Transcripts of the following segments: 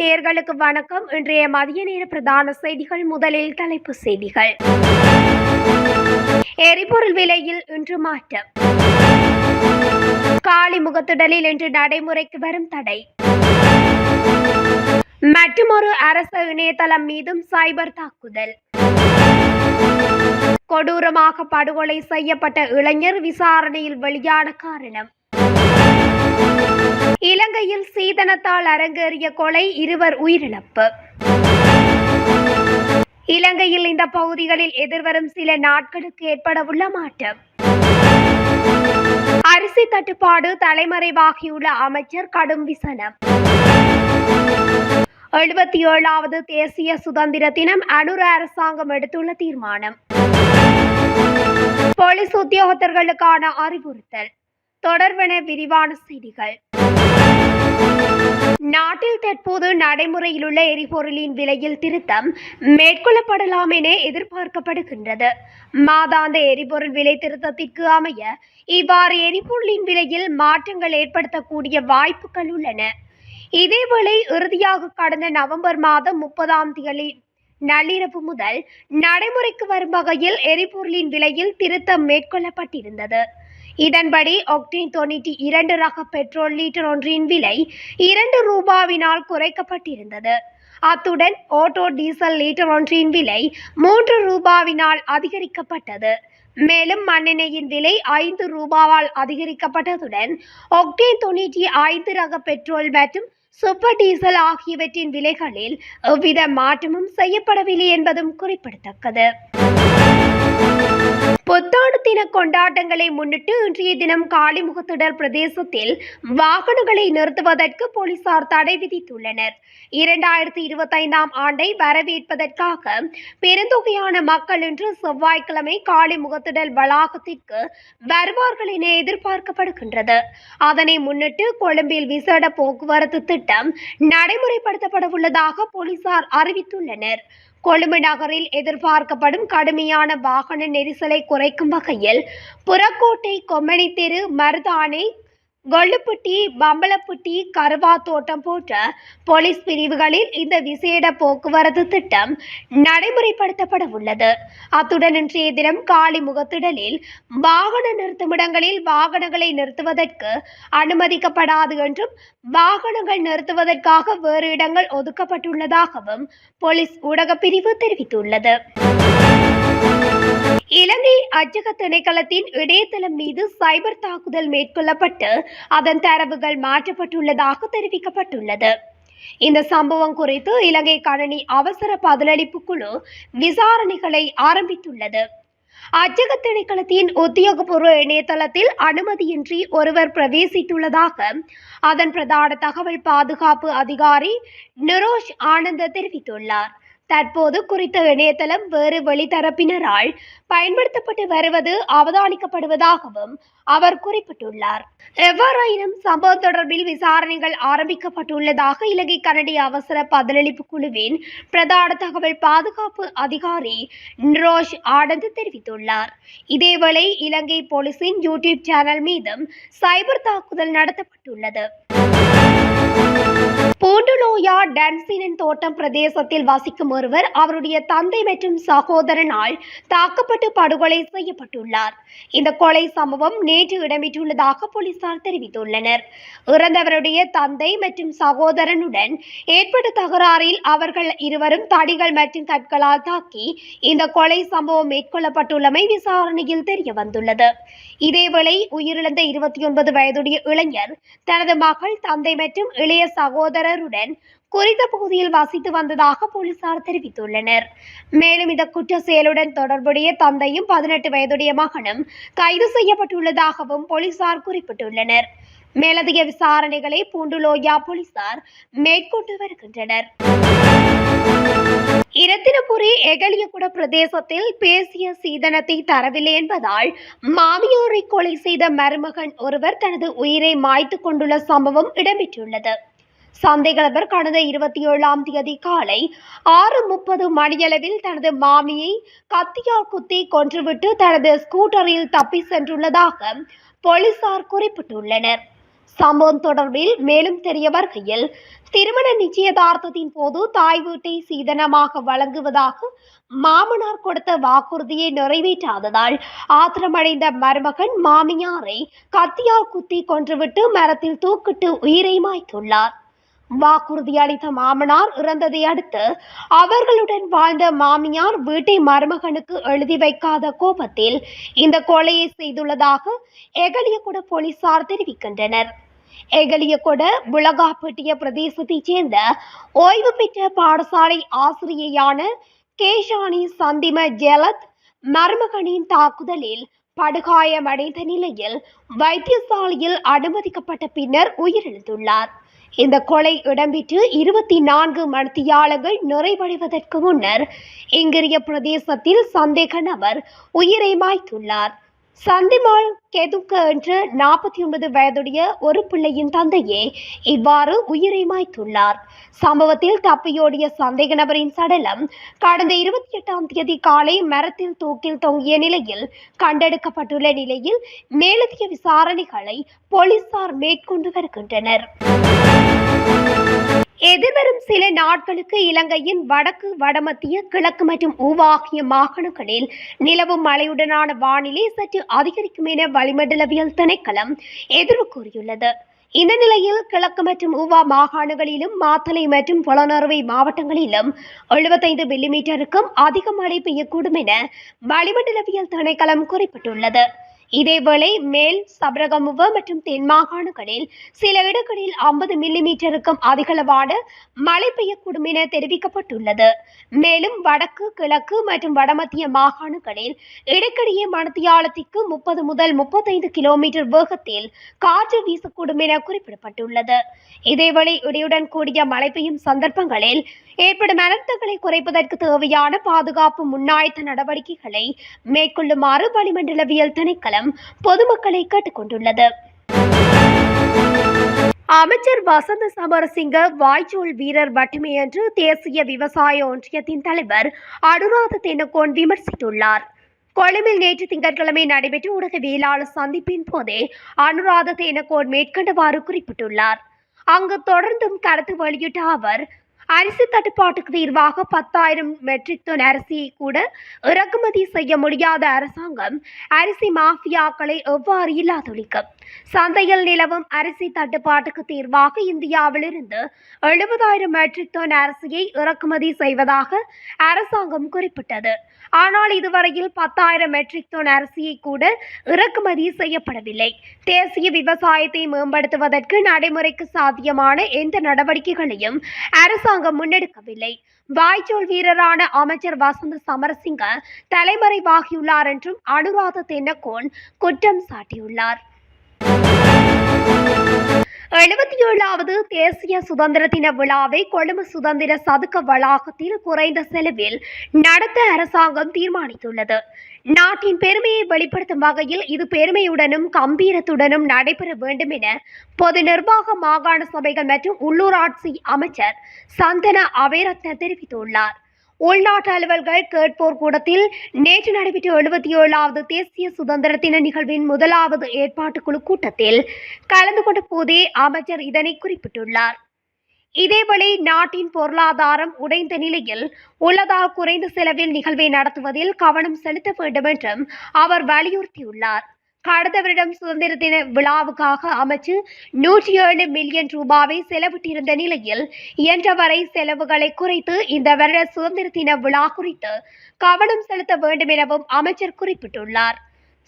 நேர்களுக்கு வணக்கம். இன்றைய மதிய நேர பிரதான செய்திகள் முதலில் தலைப்பு செய்திகள். எரிபொருள் விலையில் இன்று மாற்றம். காளி முகத்துடலில் இன்று நடைமுறைக்கு வரும் தடை. மற்றுமொரு அரச இணையதளம் மீதும் சைபர் தாக்குதல். கொடூரமாக படுகொலை செய்யப்பட்ட இளைஞர் விசாரணையில் வெளியான காரணம். இலங்கையில் அரங்கேறிய கொலை இருவர் உயிரிழப்பு. இலங்கையில் இந்த பகுதிகளில் எதிர்வரும் சில நாட்களுக்கு ஏற்படவுள்ள மாற்றம். அரிசி தட்டுப்பாடு தலைமறைவாகியுள்ள அமைச்சர் கடும் விசனம். எழுபத்தி ஏழாவது தேசிய சுதந்திர தினம் அனுர அரசாங்கம் எடுத்துள்ள தீர்மானம். போலீஸ் உத்தியோகத்தர்களுக்கான அறிவுறுத்தல். தொடர்பென விரிவான செய்திகள். நாட்டில் தற்போது நடைமுறையில் உள்ள எரிபொருளின் விலையில் திருத்தம் மேற்கொள்ளப்படலாம் என எதிர்பார்க்கப்படுகின்றது. மாதாந்த எரிபொருள் விலை திருத்தத்திற்கு அமைய இவ்வாறு எரிபொருளின் விலையில் மாற்றங்கள் ஏற்படுத்தக்கூடிய வாய்ப்புகள் உள்ளன. இதேவேளை இறுதியாக கடந்த நவம்பர் மாதம் முப்பதாம் தேதி நள்ளிரவு முதல் நடைமுறைக்கு வரும் வகையில் எரிபொருளின் விலையில் திருத்தம் மேற்கொள்ளப்பட்டிருந்தது. இதன்படி ஒக்டேன் தொண்ணூற்றி இரண்டு ரக பெட்ரோல் லீட்டர் ஒன்றின் விலை இரண்டு ரூபாவினால் குறைக்கப்பட்டிருந்தது. அத்துடன் ஓட்டோ டீசல் லீட்டர் ஒன்றின் விலை மூன்று ரூபாவினால் அதிகரிக்கப்பட்டது. மேலும் மண்ணெண்ணெயின் விலை ஐந்து ரூபாவால் அதிகரிக்கப்பட்டதுடன் ஒக்டேன் தொண்ணூற்றி ஐந்து ரக பெட்ரோல் மற்றும் சூப்பர் டீசல் ஆகியவற்றின் விலைகளில் எவ்வித மாற்றமும் செய்யப்படவில்லை என்பதும் குறிப்பிடத்தக்கது. புத்தாண்டு தின கொண்டாட்டங்களை முன்னிட்டு இன்றைய தினம் காளிமுகத்திடல் பிரதேசத்தில் வாகனங்களை நிறுத்துவதற்கு போலீசார் தடை விதித்துள்ளனர். இரண்டாயிரத்தி இருபத்தைந்தாம் ஆண்டை வரவேற்பதற்காக பெருந்தொகையான மக்கள் இன்று செவ்வாய்க்கிழமை காளிமுகத்திடல் வளாகத்திற்கு வருவார்கள் என எதிர்பார்க்கப்படுகின்றது. அதனை முன்னிட்டு கொழும்பில் விசேட போக்குவரத்து திட்டம் நடைமுறைப்படுத்தப்பட உள்ளதாக போலீசார் அறிவித்துள்ளனர். கொழும்பு நகரில் எதிர்பார்க்கப்படும் கடுமையான வாகன நெரிசலை குறைக்கும் வகையில் புறக்கோட்டை கொம்மணி தெரு மருதானை கொள்ளுப்பட்டி பம்பளப்பட்டி கருவா தோட்டம் போன்ற போலீஸ் பிரிவுகளில் இந்த விசேட போக்குவரத்து திட்டம் நடைமுறைப்படுத்தப்பட உள்ளது. அத்துடன் இன்றைய தினம் காலி முகத்திடலில் வாகன நிறுத்துமிடங்களில் வாகனங்களை நிறுத்துவதற்கு அனுமதிக்கப்படாது என்றும் வாகனங்கள் நிறுத்துவதற்காக வேறு இடங்கள் ஒதுக்கப்பட்டுள்ளதாகவும் போலீஸ் ஊடகப் பிரிவு தெரிவித்துள்ளது. இலங்கை அச்சக திணைக்களத்தின் இணையதளம் மீது சைபர் தாக்குதல் மேற்கொள்ளப்பட்டு அதன் தரவுகள் மாற்றப்பட்டுள்ளதாக தெரிவிக்கப்பட்டுள்ளது. இந்த சம்பவம் குறித்து இலங்கை கணனி அவசர பதிலளிப்பு குழு விசாரணைகளை ஆரம்பித்துள்ளது. அச்சக திணைக்களத்தின் உத்தியோகபூர்வ இணையதளத்தில் அனுமதியின்றி ஒருவர் பிரவேசித்துள்ளதாக அதன் பிரதான தகவல் பாதுகாப்பு அதிகாரி நிரோஷ் ஆனந்த தெரிவித்துள்ளார். தற்போது குறித்த இணையதளம் வேறு வெளித்தரப்பினரால் பயன்படுத்தப்பட்டு வருவது அவதானிக்கப்படுவதாகவும் அவர் குறிப்பிட்டுள்ளார். எவ்வாறாயினும் சம்பவம் தொடர்பில் விசாரணைகள் ஆரம்பிக்கப்பட்டுள்ளதாக இலங்கை கனடிய அவசர பதிலளிப்பு குழுவின் பிரதான தகவல் பாதுகாப்பு அதிகாரி நிரோஷ் ஆனந்த் தெரிவித்துள்ளார். இதேவேளை இலங்கை போலீசின் யூடியூப் சேனல் மீதும் சைபர் தாக்குதல் நடத்தப்பட்டுள்ளது. பூண்டுலோயா டான்சினின் தோட்டம் பிரதேசத்தில் வசிக்கும் ஒருவர் அவருடைய தந்தை மற்றும் சகோதரனால் தாக்கப்பட்டு படுகொலை செய்யப்பட்டுள்ளார். இந்த கொலை சம்பவம் நேற்று இடம்பெற்றுள்ளதாக போலீசார் தெரிவித்துள்ளனர். இறந்தவருடைய தந்தை மற்றும் சகோதரனுடன் ஏற்பட்ட தகராறில் அவர்கள் இருவரும் தடிகள் மற்றும் கற்களால் தாக்கி இந்த கொலை சம்பவம் மேற்கொள்ளப்பட்டுள்ளமை விசாரணையில் தெரிய வந்துள்ளது இதேவேளை உயிரிழந்த இருபத்தி ஒன்பது வயதுடைய இளைஞர் தனது மகள் தந்தை மற்றும் இளைய பலருடன் குறித்த பகுதியில் வசித்து வந்ததாக போலீசார் தெரிவித்துள்ளனர். மேலும் இந்த குற்ற செயலுடன் தொடர்புடைய தந்தையும் பதினெட்டு வயதுடைய மகனும் கைது செய்யப்பட்டுள்ளதாகவும் போலீசார் குறிப்பிட்டுள்ளனர். மேலதிக விசாரணைகளை பூண்டுலோயா போலீசார் மேற்கொண்டு வருகின்றனர். இரத்தினபுரி எகலியகுட பிரதேசத்தில் பேசிய சீதனத்தை தரவில்லை என்பதால் மாமியாரை கொலை செய்த மருமகன் ஒருவர் தனது உயிரை மாய்த்து கொண்டுள்ள சம்பவம் இடம்பெற்றுள்ளது. சந்தேகநபர் கடந்த இருபத்தி ஏழாம் தேதி காலை ஆறு முப்பது மணியளவில் தனது மாமியை கத்தியால் குத்தி கொன்றுவிட்டு தனது ஸ்கூட்டரில் தப்பி சென்றுள்ளதாக போலீசார் குறிப்பிட்டுள்ளனர். சம்பவம் தொடர்பில் மேலும் தெரிய வருகையில் திருமண நிச்சயதார்த்தத்தின் போது தாய் வீட்டை சீதனமாக வழங்குவதாக மாமனார் கொடுத்த வாக்குறுதியை நிறைவேற்றாததால் ஆத்திரமடைந்த மருமகன் மாமியாரை கத்தியால் குத்தி கொன்றுவிட்டு மரத்தில் தூக்கிட்டு உயிரை மாய்த்துள்ளார். வாக்குறுதி அளித்த மாமனார் இறந்ததை அடுத்து அவர்களுடன் வாழ்ந்த மாமியார் வீட்டை மருமகனுக்கு எழுதி வைக்காத கோபத்தில் இந்த கொலையை செய்துள்ளதாக எகலியகுட போலீசார் தெரிவிக்கின்றனர். எகலியகொட புலகாப்பட்டிய பிரதேசத்தைச் சேர்ந்த ஓய்வு பெற்ற பாடசாலை ஆசிரியையான கேஷானி சந்திம ஜெலத் மருமகனின் தாக்குதலில் படுகாயமடைந்த நிலையில் வைத்தியசாலையில் அனுமதிக்கப்பட்ட பின்னர் உயிரிழந்துள்ளார். இந்த கொலை இடம்பெற்று இருபத்தி நான்கு மணித்தியாலங்கள் நிறைவடைவதற்கு முன்னர் இங்கிரிய பிரதேசத்தில் சந்தேக நபர் உயிரை மாய்த்துள்ளார். சந்திமால் கெதுக்க என்று நாற்பத்தி ஒன்பது வயதுடைய ஒரு பிள்ளையின் தந்தையே இவ்வாறு உயிரை மாய்த்துள்ளார். சம்பவத்தில் தப்பியோடிய சந்தேக நபரின் சடலம் கடந்த இருபத்தி எட்டாம் தேதி காலை மரத்தில் தூக்கில் தொங்கிய நிலையில் கண்டெடுக்கப்பட்டுள்ள நிலையில் மேலதிக விசாரணைகளை போலீசார் மேற்கொண்டு வருகின்றனர். எதிர்வரும் சில நாட்களுக்கு இலங்கையின் வடக்கு வடமத்திய கிழக்கு மற்றும் ஊவாகிய மாகாணங்களில் நிலவும் மழையுடனான வானிலை சற்று அதிகரிக்கும் என வளிமண்டலவியல் திணைக்களம் எதிர்வு கூறியுள்ளது. இந்த நிலையில் கிழக்கு மற்றும் ஊவா மாகாணங்களிலும் மாத்தளை மற்றும் புலனறுவை மாவட்டங்களிலும் எழுபத்தைந்து மில்லிமீட்டருக்கும் அதிக மழை பெய்யக்கூடும் என வளிமண்டலவியல் திணைக்களம் குறிப்பிட்டுள்ளது. இதேவேளை மேல் சபரகமுவ மற்றும் தென் மாகாணங்களில் சில இடங்களில் ஐம்பது மில்லிமீட்டருக்கும் அதிகளவான மழை பெய்யக்கூடும் என தெரிவிக்கப்பட்டுள்ளது. மேலும் வடக்கு கிழக்கு மற்றும் வடமத்திய மாகாணங்களில் இடைக்கிடையே மணத்தியாலத்திற்கு முப்பது முதல் முப்பத்தைந்து கிலோமீட்டர் வேகத்தில் காற்று வீசக்கூடும் என குறிப்பிடப்பட்டுள்ளது. இதேவேளை இடியுடன் கூடிய மழை பெய்யும் சந்தர்ப்பங்களில் ஏற்படும் அனர்த்தங்களை குறைப்பதற்கு தேவையான பாதுகாப்பு முன்னாயத்த நடவடிக்கைகளை மேற்கொள்ளுமாறு வளிமண்டலவியல் திணைக்களம் பொதுமக்களை கேட்டுக்கொண்டுள்ளது. அமைச்சர் வசந்த சமரசிங்க வாய்ச்சோல் வீரர் மட்டுமே என்று தேசிய விவசாய ஒன்றியத்தின் தலைவர் அனுராத தென்னக்கோன் விமர்சித்துள்ளார். கொழும்பில் நேற்று திங்கட்கிழமை நடைபெற்ற ஊடகவியலாளர் சந்திப்பின் போதே அனுராத தேனக்கோன் மேற்கண்டவாறு குறிப்பிட்டுள்ளார். அங்கு தொடர்ந்தும் கருத்து வெளியிட்ட அவர் அரிசி தட்டுப்பாட்டுக்கு தீர்வாக பத்தாயிரம் மெட்ரிக் டன் அரிசியை கூட இறக்குமதி செய்ய முடியாத அரசாங்கம் அரிசி மாஃபியாக்களை எவ்வாறு இல்லாதொழிக்கும் சந்தையில் நிலவும் அரிசி தட்டுப்பாட்டுக்கு தீர்வாக இந்தியாவிலிருந்து எழுபதாயிரம் மெட்ரிக் டன் அரிசியை இறக்குமதி செய்வதாக அரசாங்கம் குறிப்பிட்டது. ஆனால் இதுவரையில் பத்தாயிரம் மெட்ரிக் டன் அரிசியை கூட இறக்குமதி செய்யப்படவில்லை. தேசிய விவசாயத்தை மேம்படுத்துவதற்கு நடைமுறைக்கு சாத்தியமான எந்த நடவடிக்கைகளையும் அரசாங்கம் முன்னெடுக்கவில்லை. வாய்ச்சோல் வீரரான அமைச்சர் வசந்த சமரசிங்க தலைமறைவாகியுள்ளார் என்றும் அனுராத தென்னக்கோன் குற்றம் சாட்டியுள்ளார். எழுபத்தி ஏழாவது தேசிய சுதந்திர தின விழாவை கொழும்பு சுதந்திர சதுக்க வளாகத்தில் குறைந்த செலவில் நடத்த அரசாங்கம் தீர்மானித்துள்ளது. நாட்டின் பெருமையை வெளிப்படுத்தும் வகையில் இது பெருமையுடனும் கம்பீரத்துடனும் நடைபெற வேண்டும் என பொது நிர்வாக மாகாண சபைகள் மற்றும் உள்ளூராட்சி அமைச்சர் சந்தன அபேரத்ன தெரிவித்துள்ளார். உள்நாட்டு அலுவல்கள் கேட்போர் கூடத்தில் நேற்று நடைபெற்ற எழுபத்தி ஏழாவது தேசிய சுதந்திர தின நிகழ்வின் முதலாவது ஏற்பாட்டுக்குழு கூட்டத்தில் கலந்து கொண்ட போதே அமைச்சர் இதனை குறிப்பிட்டுள்ளார். இதேவேளை நாட்டின் பொருளாதாரம் உடைந்த நிலையில் உள்ளதால் குறைந்த செலவில் நிகழ்வை நடத்துவதில் கவனம் செலுத்த வேண்டும் என்றும் அவர் வலியுறுத்தியுள்ளார். கடந்த வருடம் சுதந்திர தின விழாவுக்காக அமைச்சு நூற்றி ஏழு மில்லியன் ரூபாவை செலவிட்டிருந்த நிலையில் இயன்றவரை செலவுகளை குறைத்து இந்த வருட சுதந்திர தின விழா குறித்து கவனம் செலுத்த வேண்டும் எனவும் அமைச்சர் குறிப்பிட்டுள்ளார்.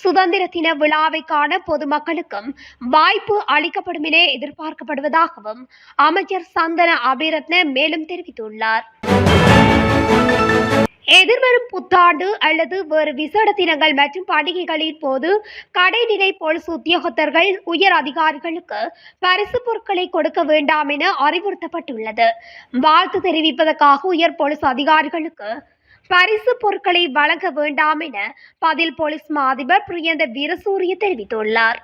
சுதந்திர தின விழாவை காண பொதுமக்களுக்கும் வாய்ப்பு அளிக்கப்படும் என எதிர்பார்க்கப்படுவதாகவும் அமைச்சர் சந்தன அபிரத்ன மேலும் தெரிவித்துள்ளார். எதிர்வரும் புத்தாண்டு அல்லது வேறு விசேட தினங்கள் மற்றும் பண்டிகைகளின் போது கடைநிலை போலீஸ் உத்தியோகத்தர்கள் உயர் அதிகாரிகளுக்கு பரிசு பொருட்களை கொடுக்க வேண்டாம் என அறிவுறுத்தப்பட்டுள்ளது. வாழ்த்து தெரிவிப்பதற்காக உயர் போலீஸ் அதிகாரிகளுக்கு பரிசு பொருட்களை வழங்க வேண்டாம் என பதில் போலீஸ் மாதிபர் பிரியந்த வீரசூரிய தெரிவித்துள்ளார்.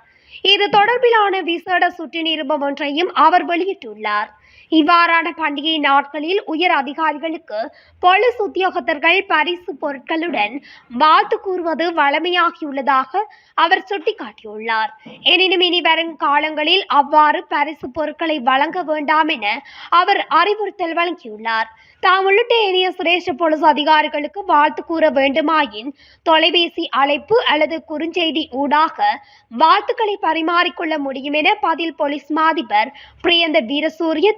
இது தொடர்பிலான விசேட சுற்றி நிருபம் ஒன்றையும் அவர் வெளியிட்டுள்ளார். இவ்வாறான பண்டிகை நாட்களில் உயர் அதிகாரிகளுக்கு போலீஸ் உத்தியோகத்தர்கள் பரிசு பொருட்களுடன் வாழ்த்து கூறுவது வழமையாகியுள்ளதாக அவர் சுட்டிக்காட்டியுள்ளார். எனினும் இனி வரும் காலங்களில் அவ்வாறு பரிசு பொருட்களை வழங்க வேண்டாம் என அவர் அறிவுறுத்தல் வழங்கியுள்ளார். தாம் உள்ளிட்ட ஏனைய சிரேஷ்ட போலீஸ் அதிகாரிகளுக்கு வாழ்த்து கூற வேண்டுமாயின் தொலைபேசி அழைப்பு அல்லது குறுஞ்செய்தி ஊடாக வாழ்த்துக்களை பரிமாறிக்கொள்ள முடியும் என பதில் போலீஸ் மாதிபர் பிரியந்த வீரசூரிய